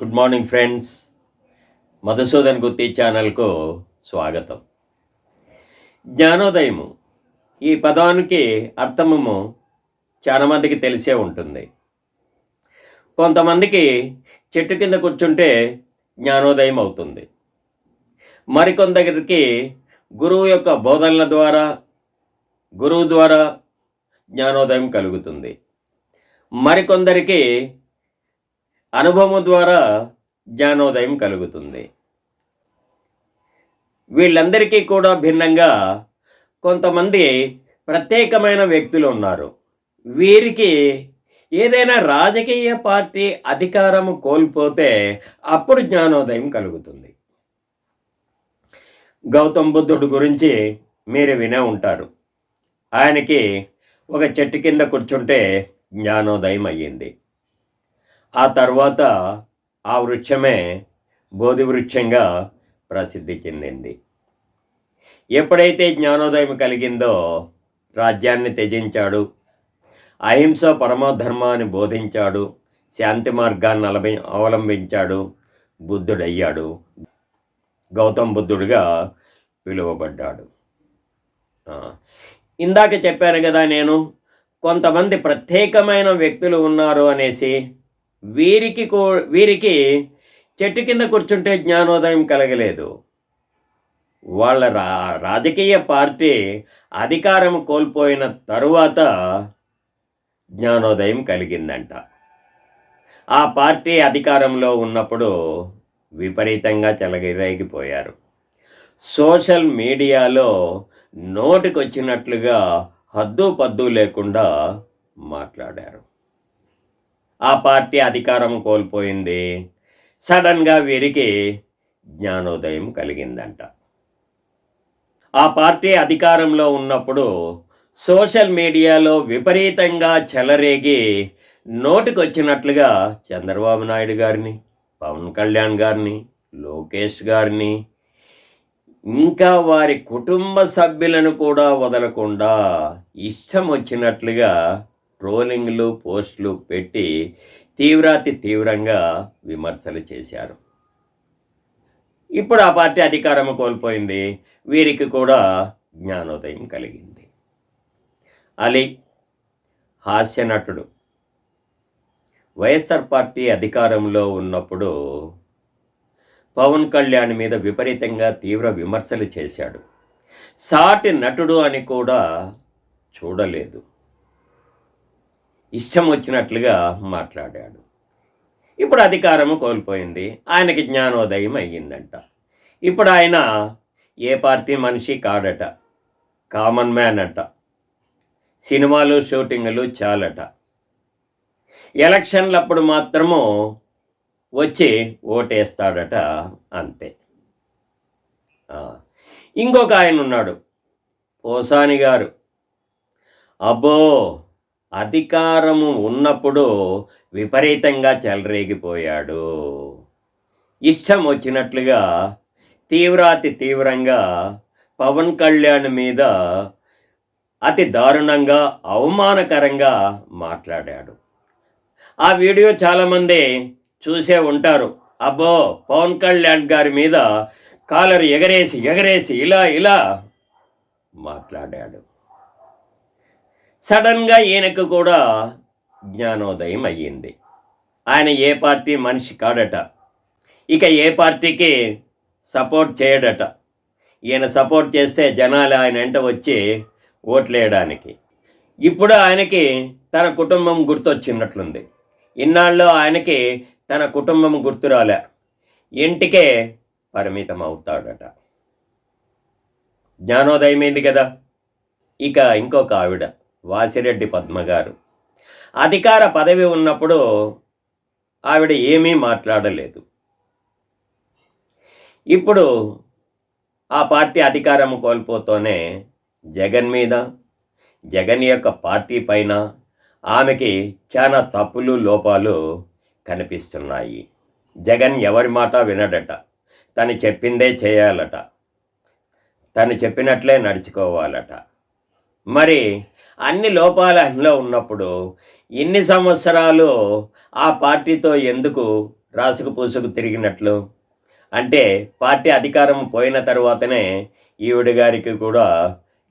Good morning friends Madhusudan Gutti ఛానల్కు స్వాగతం. జ్ఞానోదయము ఈ పదానికి అర్థమము చాలామందికి తెలిసే ఉంటుంది. కొంతమందికి చెట్టు కింద కూర్చుంటే జ్ఞానోదయం అవుతుంది. మరికొందరికి గురువు యొక్క బోధనల ద్వారా గురువు ద్వారా జ్ఞానోదయం కలుగుతుంది. మరికొందరికి అనుభవం ద్వారా జ్ఞానోదయం కలుగుతుంది. వీళ్ళందరికీ కూడా భిన్నంగా కొంతమంది ప్రత్యేకమైన వ్యక్తులు ఉన్నారు. వీరికి ఏదైనా రాజకీయ పార్టీ అధికారము కోల్పోతే అప్పుడు జ్ఞానోదయం కలుగుతుంది. గౌతమ్ బుద్ధుడు గురించి మీరు వినే ఉంటారు. ఆయనకి ఒక చెట్టు కింద కూర్చుంటే జ్ఞానోదయం అయ్యింది. ఆ తర్వాత ఆ వృక్షమే బోధి వృక్షంగా ప్రసిద్ధి చెందింది. ఎప్పుడైతే జ్ఞానోదయం కలిగిందో రాజ్యాన్ని త్యజించాడు. అహింస పరమధర్మాన్ని బోధించాడు. శాంతి మార్గాన్ని అలబి అవలంబించాడు. బుద్ధుడయ్యాడు. గౌతమ్ బుద్ధుడిగా పిలువబడ్డాడు. ఇందాక చెప్పాను కదా నేను కొంతమంది ప్రత్యేకమైన వ్యక్తులు ఉన్నారు అనేసి వీరికి కూ వీరికి చెట్టు కింద కూర్చుంటే జ్ఞానోదయం కలగలేదు. వాళ్ళ రా రాజకీయ పార్టీ అధికారం కోల్పోయిన తరువాత జ్ఞానోదయం కలిగిందంట. ఆ పార్టీ అధికారంలో ఉన్నప్పుడు విపరీతంగా చెలగిరేగిపోయారు సోషల్ మీడియాలో నోటికొచ్చినట్లుగా హద్దు పద్దు లేకుండా మాట్లాడారు. ఆ పార్టీ అధికారం కోల్పోయింది. సడన్గా వీరికి జ్ఞానోదయం కలిగిందంట. ఆ పార్టీ అధికారంలో ఉన్నప్పుడు సోషల్ మీడియాలో విపరీతంగా చెలరేగి నోటికొచ్చినట్లుగా చంద్రబాబు నాయుడు గారిని పవన్ కళ్యాణ్ గారిని లోకేష్ గారిని ఇంకా వారి కుటుంబ సభ్యులను కూడా వదలకుండా ఇష్టం వచ్చినట్లుగా ట్రోలింగ్లు పోస్టులు పెట్టి తీవ్రాతి తీవ్రంగా విమర్శలు చేశారు. ఇప్పుడు ఆ పార్టీ అధికారం కోల్పోయింది. వీరికి కూడా జ్ఞానోదయం కలిగింది. అలీ హాస్య నటుడు. వైఎస్ఆర్ పార్టీ అధికారంలో ఉన్నప్పుడు పవన్ కళ్యాణ్ మీద విపరీతంగా తీవ్ర విమర్శలు చేశాడు. సాటి నటుడు అని కూడా చూడలేదు. ఇష్టం వచ్చినట్లుగా మాట్లాడాడు. ఇప్పుడు అధికారము కోల్పోయింది. ఆయనకి జ్ఞానోదయం అయ్యిందంట. ఇప్పుడు ఆయన ఏ పార్టీ మనిషి కాడట? కామన్ మ్యాన్ అట. సినిమాలు షూటింగ్లు చాలట. ఎలక్షన్లప్పుడు మాత్రము వచ్చి ఓటేస్తాడట అంతే. ఇంకొక ఆయన ఉన్నాడు పోసాని గారు. అబ్బో! అధికారము ఉన్నప్పుడు విపరీతంగా చెలరేగిపోయాడు. ఇష్టం వచ్చినట్లుగా తీవ్రాతి తీవ్రంగా పవన్ కళ్యాణ్ మీద అతి దారుణంగా అవమానకరంగా మాట్లాడాడు. ఆ వీడియో చాలామంది చూసే ఉంటారు. అబ్బో పవన్ కళ్యాణ్ గారి మీద కాలరు ఎగరేసి ఎగరేసి ఇలా ఇలా మాట్లాడాడు. సడన్గా ఈయనకు కూడా జ్ఞానోదయం అయ్యింది. ఆయన ఏ పార్టీ మనిషి కాడట. ఇక ఏ పార్టీకి సపోర్ట్ చేయడట. ఈయన సపోర్ట్ చేస్తే జనాలు ఆయన వెంట వచ్చి ఓట్లేయడానికి. ఇప్పుడు ఆయనకి తన కుటుంబం గుర్తొచ్చినట్లుంది. ఇన్నాళ్ళు ఆయనకి తన కుటుంబం గుర్తురాలే ఇంటికే పరిమితం అవుతాడట. జ్ఞానోదయమైంది కదా. ఇక ఇంకొక ఆవిడ. వాసిరెడ్డి పద్మ గారు అధికార పదవి ఉన్నప్పుడు ఆవిడ ఏమీ మాట్లాడలేదు. ఇప్పుడు ఆ పార్టీ అధికారం కోల్పోతూనే జగన్ మీద జగన్ యొక్క పార్టీ పైన ఆమెకి చాలా తప్పులు లోపాలు కనిపిస్తున్నాయి. జగన్ ఎవరి మాట వినడట తను చెప్పిందే చేయాలట తను చెప్పినట్లే నడుచుకోవాలట. మరి అన్ని లోపాలు ఆయనలో ఉన్నప్పుడు ఇన్ని సంవత్సరాలు ఆ పార్టీతో ఎందుకు రాసుకు పూసుకు తిరిగినట్లు? అంటే పార్టీ అధికారం పోయిన తర్వాతనే ఈవిడ గారికి కూడా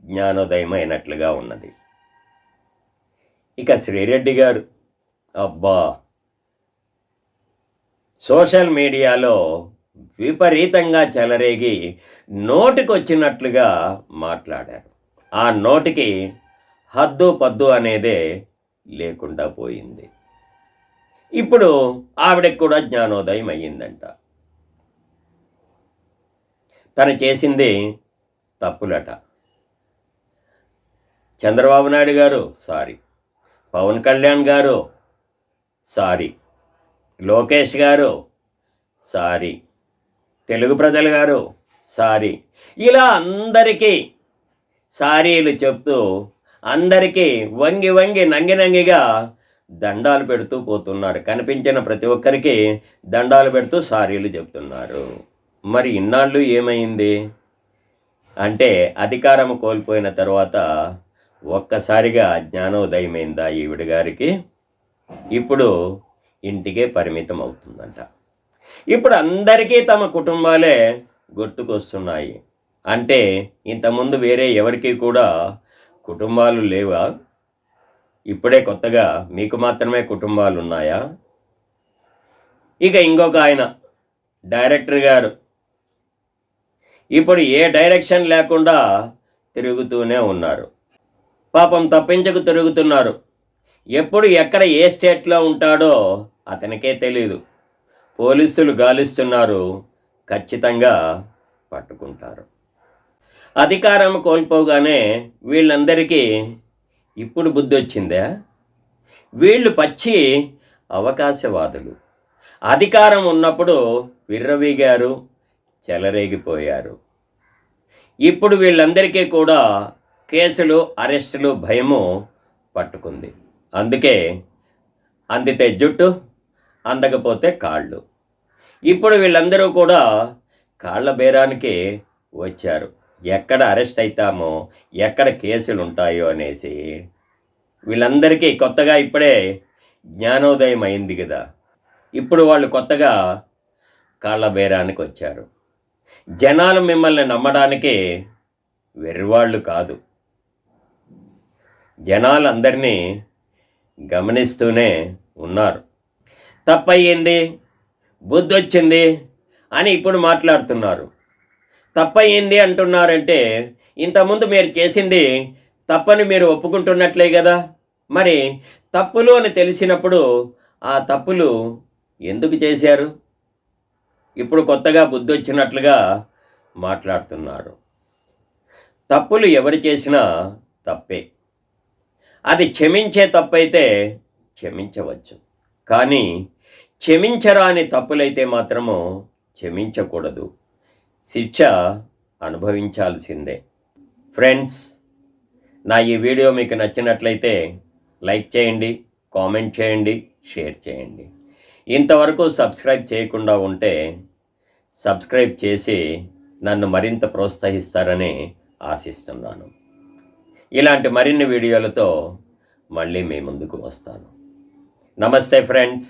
జ్ఞానోదయం అయినట్లుగా ఉన్నది. ఇక శ్రీరెడ్డి గారు అబ్బా! సోషల్ మీడియాలో విపరీతంగా చెలరేగి నోటికొచ్చినట్లుగా మాట్లాడారు. ఆ నోటికి హద్దు పద్దు అనేదే లేకుండా పోయింది. ఇప్పుడు ఆవిడకి కూడా జ్ఞానోదయం అయ్యిందంట. తను చేసింది తప్పులట. చంద్రబాబు నాయుడు గారు సారీ. పవన్ కళ్యాణ్ గారు సారీ. లోకేష్ గారు సారీ. తెలుగు ప్రజలు గారు సారీ. ఇలా అందరికీ సారీలు చెప్తూ అందరికీ వంగి వంగి నంగి నంగిగా దండాలు పెడుతూ పోతున్నారు. కనిపించిన ప్రతి ఒక్కరికి దండాలు పెడుతూ సారీలు చెప్తున్నారు. మరి ఇన్నాళ్ళు ఏమైంది? అంటే అధికారం కోల్పోయిన తర్వాత ఒక్కసారిగా జ్ఞానోదయమైందా ఈవిడ గారికి? ఇప్పుడు ఇంటికే పరిమితం అవుతుందంట. ఇప్పుడు అందరికీ తమ కుటుంబాలే గుర్తుకొస్తున్నాయి. అంటే ఇంతకుముందు వేరే ఎవరికి కూడా కుటుంబాలు లేవా? ఇప్పుడే కొత్తగా మీకు మాత్రమే కుటుంబాలు ఉన్నాయా ఇక ఇంకొక ఆయన డైరెక్టర్ గారు. ఇప్పుడు ఏ డైరెక్షన్ లేకుండా తిరుగుతూనే ఉన్నారు. పాపం తప్పించకు తిరుగుతున్నారు. ఎప్పుడు ఎక్కడ ఏ స్టేట్లో ఉంటాడో అతనికే తెలీదు. పోలీసులు గాలిస్తున్నారు ఖచ్చితంగా పట్టుకుంటారు. అధికారం కోల్పోగానే వీళ్ళందరికీ ఇప్పుడు బుద్ధి వచ్చిందా వీళ్ళు పచ్చి అవకాశవాదులు. అధికారం ఉన్నప్పుడు విర్రవీగారు చెలరేగిపోయారు. ఇప్పుడు వీళ్ళందరికీ కూడా కేసులు అరెస్టులు భయము పట్టుకుంది. అందుకే అందితే జుట్టు అందకపోతే కాళ్ళు. ఇప్పుడు వీళ్ళందరూ కూడా కాళ్ళ బేరానికి వచ్చారు. ఎక్కడ అరెస్ట్ అవుతామో ఎక్కడ కేసులు ఉంటాయో అనేసి వీళ్ళందరికీ కొత్తగా ఇప్పుడే జ్ఞానోదయం అయింది కదా. ఇప్పుడు వాళ్ళు కొత్తగా కాళ్ళ బేరానికి వచ్చారు. జనాలు మిమ్మల్ని నమ్మడానికి వెర్రివాళ్ళు కాదు. జనాలందరినీ గమనిస్తూనే ఉన్నారు. తప్పయ్యింది బుద్ధి వచ్చింది అని ఇప్పుడు మాట్లాడుతున్నారు. తప్పయింది అంటున్నారంటే ఇంతకుముందు మీరు చేసింది తప్పని మీరు ఒప్పుకుంటున్నట్లే కదా మరి తప్పులు అని తెలిసినప్పుడు ఆ తప్పులు ఎందుకు చేశారు? ఇప్పుడు కొత్తగా బుద్ధి వచ్చినట్లుగా మాట్లాడుతున్నారు. తప్పులు ఎవరు చేసినా తప్పే. అది క్షమించే తప్పైతే క్షమించవచ్చు. కానీ క్షమించరాని తప్పులైతే మాత్రము క్షమించకూడదు. శిక్ష అనుభవించాల్సిందే. ఫ్రెండ్స్ నా ఈ వీడియో మీకు నచ్చినట్లయితే లైక్ చేయండి కామెంట్ చేయండి షేర్ చేయండి. ఇంతవరకు సబ్స్క్రైబ్ చేయకుండా ఉంటే సబ్స్క్రైబ్ చేసి నన్ను మరింత ప్రోత్సహిస్తారని ఆశిస్తున్నాను. ఇలాంటి మరిన్ని వీడియోలతో మళ్ళీ మీ ముందుకు వస్తాను. నమస్తే ఫ్రెండ్స్